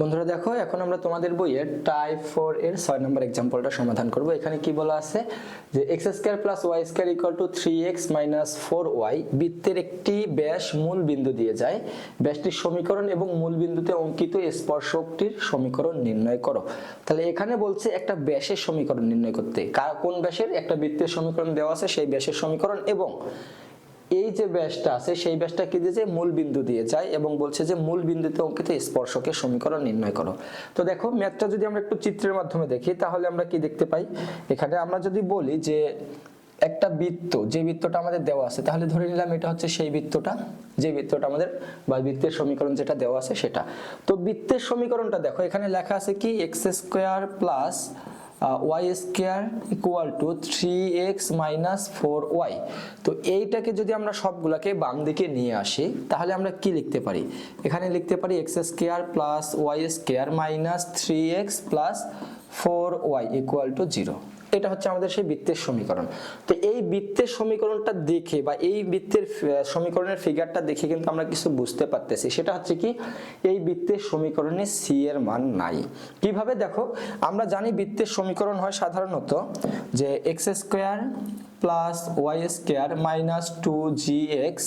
বন্ধুরা দেখো, এখন আমরা তোমাদের বইয়ের টাইপ ফোর এর ছয় নম্বর এক্সাম্পলটা সমাধান করব। এখানে কি বলা আছে? যে X square plus Y square equal to three X minus four Y বৃত্তের একটি ব্যাস মূল বিন্দু দিয়ে যায়। ব্যাসটির সমীকরণ এবং মূল বিন্দুতে অঙ্কিত স্পর্শকটির সমীকরণ নির্ণয় করো। তাহলে এখানে বলছে একটা ব্যাসের সমীকরণ নির্ণয় করতে। কোন ব্যাসের? একটা বৃত্তের সমীকরণ দেওয়া আছে, সেই ব্যাসের সমীকরণ এবং এই যে ব্যাসটা আছে, সেই ব্যাসটা কি দিয়েছে? মূল বিন্দু দিয়ে যায় এবং বলছে যে মূল বিন্দুতে অঙ্কিত স্পর্শকের সমীকরণ নির্ণয় করো। তো দেখো, ম্যাথটা যদি আমরা একটু চিত্রের মাধ্যমে দেখি, তাহলে আমরা কি দেখতে পাই? এখানে আমরা যদি বলি যে একটা বৃত্ত, যে বৃত্তটা আমাদের দেওয়া আছে, তাহলে ধরে নিলাম এটা হচ্ছে সেই বৃত্তটা, যে বৃত্তটা আমাদের বা বৃত্তের সমীকরণ যেটা দেওয়া আছে সেটা। তো বৃত্তের সমীকরণটা দেখো, এখানে লেখা আছে কি? X square plus Y square equal to three X minus four Y তো এইটাকে যদি আমরা সবগুলোকে বাম দিকে নিয়ে আসি, তাহলে আমরা কি লিখতে পারি? এখানে লিখতে পারি X square plus Y square minus three X plus four Y equal to zero এটা হচ্ছে আমাদের সেই বৃত্তের সমীকরণ। তো এই বৃত্তের সমীকরণটা দেখে বা এই বৃত্তের সমীকরণের ফিগারটা দেখে কিন্তু আমরা কিছু বুঝতে পারতেছি। সেটা হচ্ছে কি, এই বৃত্তের সমীকরণে সি এর মান নাই। কীভাবে? দেখো, আমরা জানি বৃত্তের সমীকরণ হয় সাধারণত যে X square plus Y square minus two G X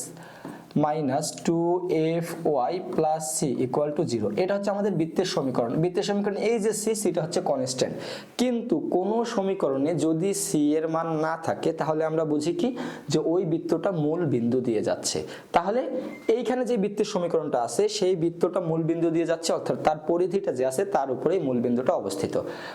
minus two F Y plus C equal to zero. এটা হচ্ছে আমাদের বৃত্তের সমীকরণ। বৃত্তের সমীকরণ এই যে সি, সিটা হচ্ছে কনস্ট্যান্ট কিন্তু কোনো সমীকরণে যদি সি এর মান না থাকে, তাহলে আমরা বুঝি কি? যে ওই বৃত্তটা মূল বিন্দু দিয়ে যাচ্ছে। তাহলে এইখানে যে বৃত্তের সমীকরণটা আছে, সেই বৃত্তটা মূল বিন্দু দিয়ে যাচ্ছে, অর্থাৎ তার পরিধিটা যে আছে, তার উপরেই মূল বিন্দুটা অবস্থিত।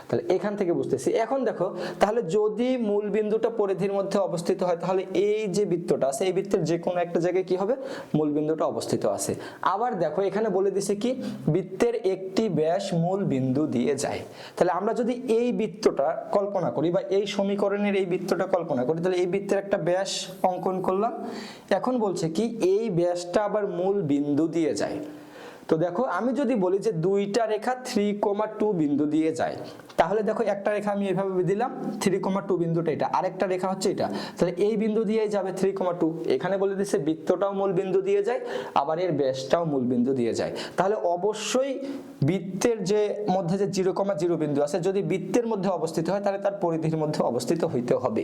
তাহলে এখান থেকে বুঝতেছি। এখন দেখো, তাহলে যদি মূল বিন্দুটা পরিধির মধ্যে অবস্থিত হয়, তাহলে এই যে বৃত্তটা আছে, এই বৃত্তের যে কোনো একটা জায়গায় কি হবে? মূল বিন্দুটা অবস্থিত আছে। আবার দেখো, এখানে বলে দিছে কি? বৃত্তের একটি ব্যাস মূল বিন্দু দিয়ে যায়। তাহলে আমরা যদি এই বৃত্তটা কল্পনা করি বা এই সমীকরণের এই বৃত্তটা কল্পনা করি, তাহলে এই বৃত্তের একটা ব্যাস অঙ্কন করলাম। এখন বলছে কি? এই ব্যাসটা আবার মূল বিন্দু দিয়ে যায়। তো দেখো, আমি যদি বলি যে দুইটা রেখা থ্রি কমা টু বিন্দু দিয়ে যায়, তাহলে দেখো একটা রেখা আমি এভাবে দিলাম থ্রি কমা টু বিন্দুটা এটা। আরেকটা রেখা হচ্ছে এটা। তাহলে এই বিন্দু দিয়েই যাবে থ্রি কমা টু এখানে বলে দিচ্ছে বৃত্তটাও মূল বিন্দু দিয়ে যায়, আবার এর ব্যাসটাও মূল বিন্দু দিয়ে যায়। তাহলে অবশ্যই বৃত্তের যে মধ্যে যে জিরো কমা জিরো বিন্দু আছে, যদি বৃত্তের মধ্যে অবস্থিত হয়, তাহলে তার পরিধির মধ্যে অবস্থিত হইতে হবে,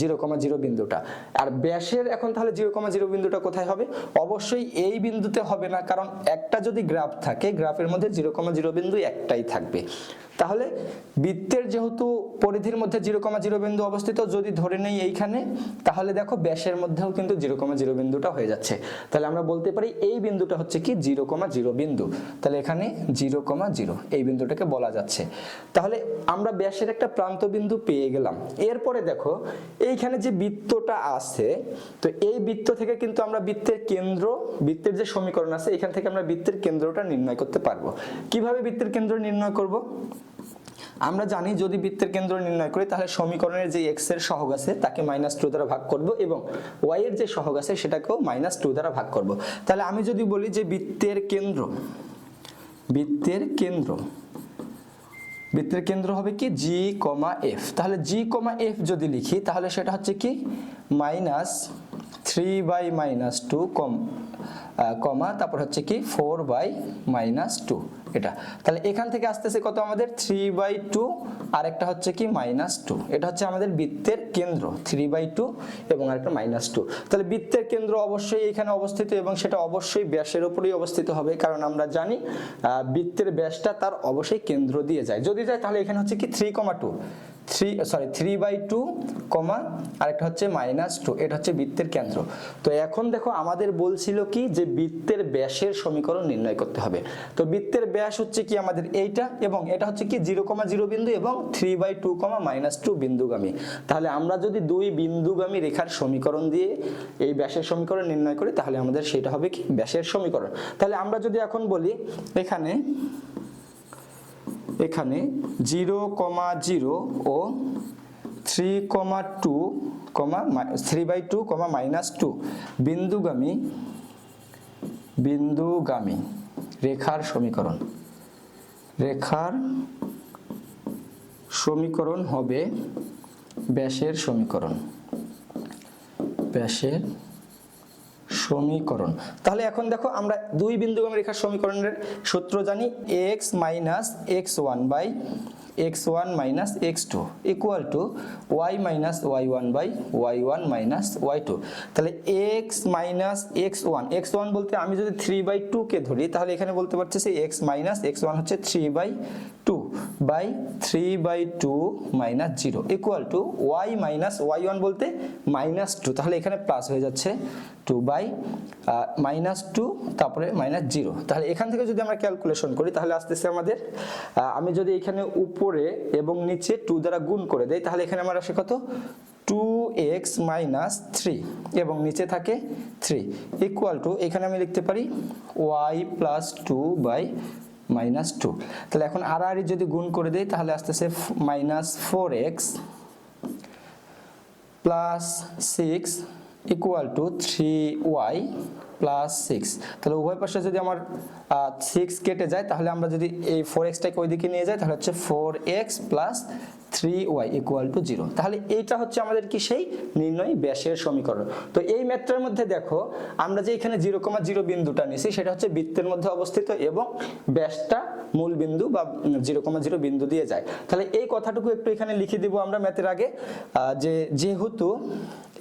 জিরো কমা জিরো বিন্দুটা। আর ব্যাসের এখন তাহলে জিরো কমা জিরো বিন্দুটা কোথায় হবে? অবশ্যই এই বিন্দুতে হবে না, কারণ একটা যদি গ্রাফ থাকে গ্রাফের মধ্যে জিরো কমা জিরো বিন্দু একটাই থাকবে। তাহলে বৃত্তের যেহেতু পরিধির মধ্যে জিরো কমা জিরো বিন্দু অবস্থিত, যদি ধরে নেই এইখানে, তাহলে দেখো ব্যাসের মধ্যেও কিন্তু জিরো কমা জিরো বিন্দুটা হয়ে যাচ্ছে। তাহলে আমরা বলতে পারি এই বিন্দুটা হচ্ছে কি জিরো কমা জিরো বিন্দু। তাহলে এখানে জিরো কমা জিরো এই বিন্দুটাকে বলা যাচ্ছে। তাহলে আমরা ব্যাসের একটা প্রান্ত বিন্দু পেয়ে গেলাম। এরপরে দেখো, এইখানে যে বৃত্তটা আছে, তো এই বৃত্ত থেকে কিন্তু আমরা বৃত্তের কেন্দ্র, বৃত্তের যে সমীকরণ আছে, এখান থেকে আমরা বৃত্তের কেন্দ্রটা নির্ণয় করতে পারব। কীভাবে বৃত্তের কেন্দ্র নির্ণয় করব? আমরা জানি যদি বৃত্তের কেন্দ্র নির্ণয় করি, তাহলে সমীকরণের যে এক্সের সহগ আছে, তাকে মাইনাস টু দ্বারা ভাগ করব এবং ওয়াই এর যে সহগ আছে, সেটাকেও মাইনাস টু দ্বারা ভাগ করব। তাহলে আমি যদি বলি যে বৃত্তের কেন্দ্র বৃত্তের কেন্দ্র বৃত্তের কেন্দ্র হবে কি? জি কমা এফ তাহলে জি কমা এফ যদি লিখি, তাহলে সেটা হচ্ছে কি? Minus three by minus two comma comma, তারপর হচ্ছে কি ফোর বাই মাইনাস টু এটা। তাহলে এখান থেকে আসতেছে কত আমাদের? থ্রি বাই টু আর একটা হচ্ছে কি মাইনাস টু। এটা হচ্ছে আমাদের বৃত্তের কেন্দ্র, থ্রি বাই টু এবং আরেকটা মাইনাস টু। তাহলে বৃত্তের কেন্দ্র অবশ্যই এখানে অবস্থিত এবং সেটা অবশ্যই ব্যাসের উপরেই অবস্থিত হবে, কারণ আমরা জানি বৃত্তের ব্যাসটা তার অবশ্যই কেন্দ্র দিয়ে যায়। যদি যায় তাহলে এখানে হচ্ছে কি three comma two. Three sorry three by two comma আরেকটা হচ্ছে মাইনাস টু এটা হচ্ছে বৃত্তের কেন্দ্র। তো এখন দেখো আমাদের বলছিল কি যে বৃত্তের ব্যাসের সমীকরণ নির্ণয় করতে হবে। তো বৃত্তের ব্যাস হচ্ছে কি আমাদের এইটা এবং এটা হচ্ছে কি জিরো কমা জিরো বিন্দু এবং three by two comma minus two বিন্দুগামী। তাহলে আমরা যদি দুই বিন্দুগামী রেখার সমীকরণ দিয়ে এই ব্যাসের সমীকরণ নির্ণয় করি, তাহলে আমাদের সেটা হবে কি ব্যাসের সমীকরণ। তাহলে আমরা যদি এখন বলি এখানে এখানে zero comma zero O three comma two comma three by two comma minus two. বিন্দুগামী বিন্দুগামী রেখার সমীকরণ। রেখার সমীকরণ হবে ব্যাসের সমীকরণ। ব্যাসের সমীকরণ। তাহলে এখন দেখো আমরা দুই বিন্দুগামী রেখার সমীকরণের সূত্র জানি x minus x one by x one minus x two equal to y minus y one by y one minus y two তাহলে x minus x one x one বলতে আমি যদি থ্রি বাই টুকে ধরি, তাহলে এখানে বলতে পারছি সেই এক্স মাইনাস এক্স ওয়ান হচ্ছে three by two by three by two minus zero equal to y minus y one বলতে মাইনাস টু তাহলে এখানে প্লাস হয়ে যাচ্ছে টু বাই মাইনাস টু তারপরে মাইনাস জিরো তাহলে এখান থেকে যদি আমরা ক্যালকুলেশন করি, তাহলে আসতেছে আমাদের আমি যদি এখানে উপরে এবং নিচে টু দ্বারা গুণ করে দেই, তাহলে এখানে আমার আসে কত? টু এক্স মাইনাস থ্রি এবং নিচে থাকে থ্রি ইকুয়াল টু এখানে আমি লিখতে পারি y plus two by minus two তাহলে এখন আর আর যদি গুণ করে দিই, তাহলে আসতেছে minus four x plus six equal to three y plus six তাহলে উভয় পাশে যদি আমার সিক্স কেটে যায়, তাহলে আমরা যদি এই ফোর এক্সটাকে ওইদিকে নিয়ে যাই, তাহলে হচ্ছে four x plus three y equal to zero তাহলে এইটা হচ্ছে আমাদের কি সেই নির্ণয় ব্যাসের সমীকরণ। তো এই ম্যাথটার মধ্যে দেখো, আমরা যে এখানে জিরো কমা জিরো বিন্দুটা নিছি, সেটা হচ্ছে বৃত্তের মধ্যে অবস্থিত এবং ব্যাসটা মূল বিন্দু বা জিরো কমা জিরো বিন্দু দিয়ে যায়। তাহলে এই কথাটুকু একটু এখানে লিখে দিব আমরা ম্যাথের আগে। যে যেহেতু,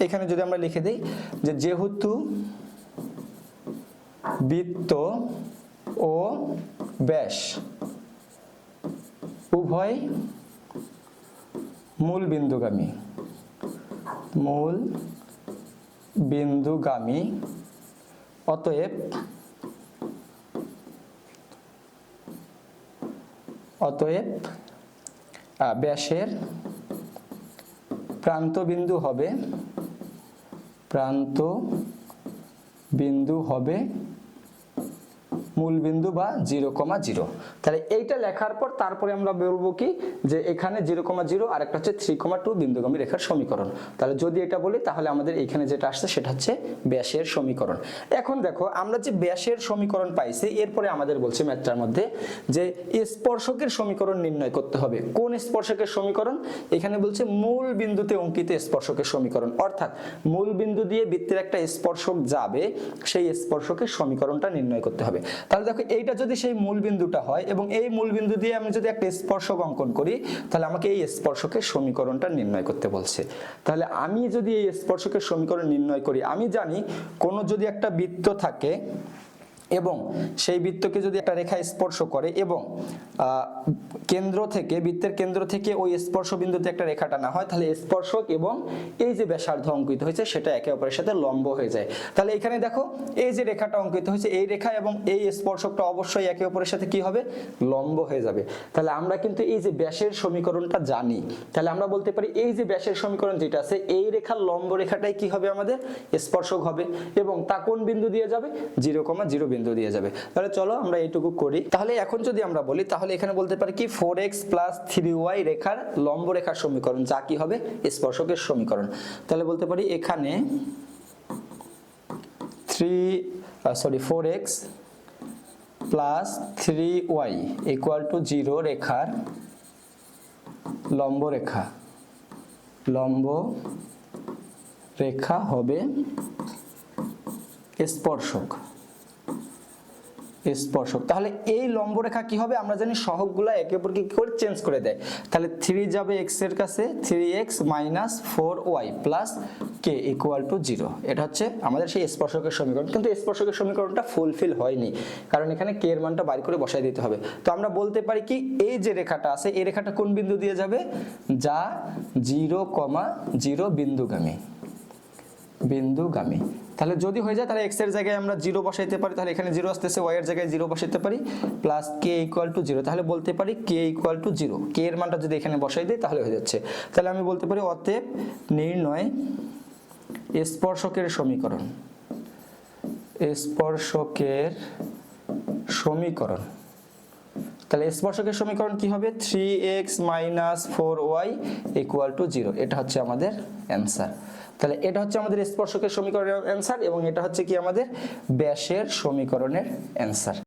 এখানে যদি আমরা লিখে দিই, যে যেহেতু বৃত্ত ও ব্যাস উভয় মূল বিন্দুগামী মূল বিন্দুগামী অতএব অতএব ব্যাসের প্রান্ত বিন্দু হবে প্রান্ত বিন্দু হবে মূল বিন্দু বা জিরো কমা জিরো। তাহলে এইটা লেখার পর তারপরে আমরা বলব কি, যে এখানে জিরো কমা জিরো আর একটা হচ্ছে থ্রি কমা টু বিন্দুগামী রেখার সমীকরণ। তাহলে যদি এটা বলি, তাহলে আমাদের এখানে যেটা আসছে সেটা হচ্ছে ব্যাসের সমীকরণ। এখন দেখো, আমরা যে ব্যাসের সমীকরণ পাইছি, এরপরে আমাদের বলছে ম্যাথটার মধ্যে যে স্পর্শকের সমীকরণ নির্ণয় করতে হবে। কোন স্পর্শকের সমীকরণ? এখানে বলছে মূল বিন্দুতে অঙ্কিত স্পর্শকের সমীকরণ। অর্থাৎ মূল বিন্দু দিয়ে বৃত্তের একটা স্পর্শক যাবে, সেই স্পর্শকের সমীকরণটা নির্ণয় করতে হবে। তাহলে দেখো, এইটা যদি সেই মূল বিন্দুটা হয় এবং এই মূল বিন্দু দিয়ে আমি যদি একটা স্পর্শক অঙ্কন করি, তাহলে আমাকে এই স্পর্শকের সমীকরণটা নির্ণয় করতে বলছে। তাহলে আমি যদি এই স্পর্শকের সমীকরণ নির্ণয় করি, আমি জানি কোনো যদি একটা বৃত্ত থাকে এবং সেই বৃত্তকে যদি একটা রেখা স্পর্শ করে এবং কেন্দ্র থেকে, বৃত্তের কেন্দ্র থেকে ওই স্পর্শ বিন্দুতে একটা রেখা টানা হয়, তাহলে স্পর্শক এবং এই যে ব্যাসার্ধ অঙ্কিত হয়েছে, সেটা একে অপরের সাথে লম্ব হয়ে যায়। তাহলে এখানে দেখো, এই যে রেখাটা অঙ্কিত হয়েছে, এই রেখা এবং এই স্পর্শকটা অবশ্যই একে অপরের সাথে কি হবে? লম্ব হয়ে যাবে। তাহলে আমরা কিন্তু এই যে ব্যাসের সমীকরণটা জানি। তাহলে আমরা বলতে পারি, এই যে ব্যাসের সমীকরণ যেটা আছে, এই রেখার লম্ব রেখাটাই কি হবে আমাদের? স্পর্শক হবে এবং তা কোন বিন্দু দিয়ে যাবে? জিরো কমা জিরো বিন্দু। দিয়ে যাবে। তাহলে চলো আমরা এইটুকু করি। তাহলে এখন যদি আমরা বলি, তাহলে এখানে বলতে পারি কি four x plus three y রেখার লম্ব রেখার সমীকরণ, যা কি হবে? স্পর্শকের সমীকরণ। তাহলে বলতে পারি এখানে three sorry four x plus three y equal to zero রেখার লম্ব রেখা। লম্ব রেখা হবে স্পর্শক। স্পর্শক। তাহলে এই লম্বরেখা কি হবে? আমরা জানি সহগগুলা একে অপরকে কি করে চেঞ্জ করে দেয়। তাহলে থ্রি যাবে এক্সের কাছে three x minus four y plus k equal to zero এটা হচ্ছে আমাদের সেই স্পর্শকের সমীকরণ। কিন্তু স্পর্শকের সমীকরণটা ফুলফিল হয়নি, কারণ এখানে কে এর মানটা বাড়ি করে বসাই দিতে হবে। তো আমরা বলতে পারি কি, এই যে রেখাটা আছে, এই রেখাটা কোন বিন্দু দিয়ে যাবে? যা জিরো কমা জিরো বিন্দুগামী। বিন্দুগামী। তাহলে যদি হয়ে যায়, তাহলে এক্সের জায়গায় আমরা জিরো বসাইতে পারি, তাহলে এখানে জিরো আসতেছে ওয়াই এর জায়গায় জিরো বসাইতে পারি plus k equal to zero তাহলে বলতে পারি k equal to zero k এর মানটা যদি এখানে বসাই দিই, তাহলে হয়ে যাচ্ছে। তাহলে আমি বলতে পারি অতএব নির্ণয় স্পর্শকের সমীকরণ। স্পর্শকের সমীকরণ। তাহলে স্পর্শকের সমীকরণ কি হবে? Three x minus four y equal to zero এটা হচ্ছে আমাদের অ্যান্সার তাহলে এটা হচ্ছে আমাদের স্পর্শকের সমীকরণের অ্যান্সার এবং এটা হচ্ছে কি আমাদের ব্যাসের সমীকরণের অ্যান্সার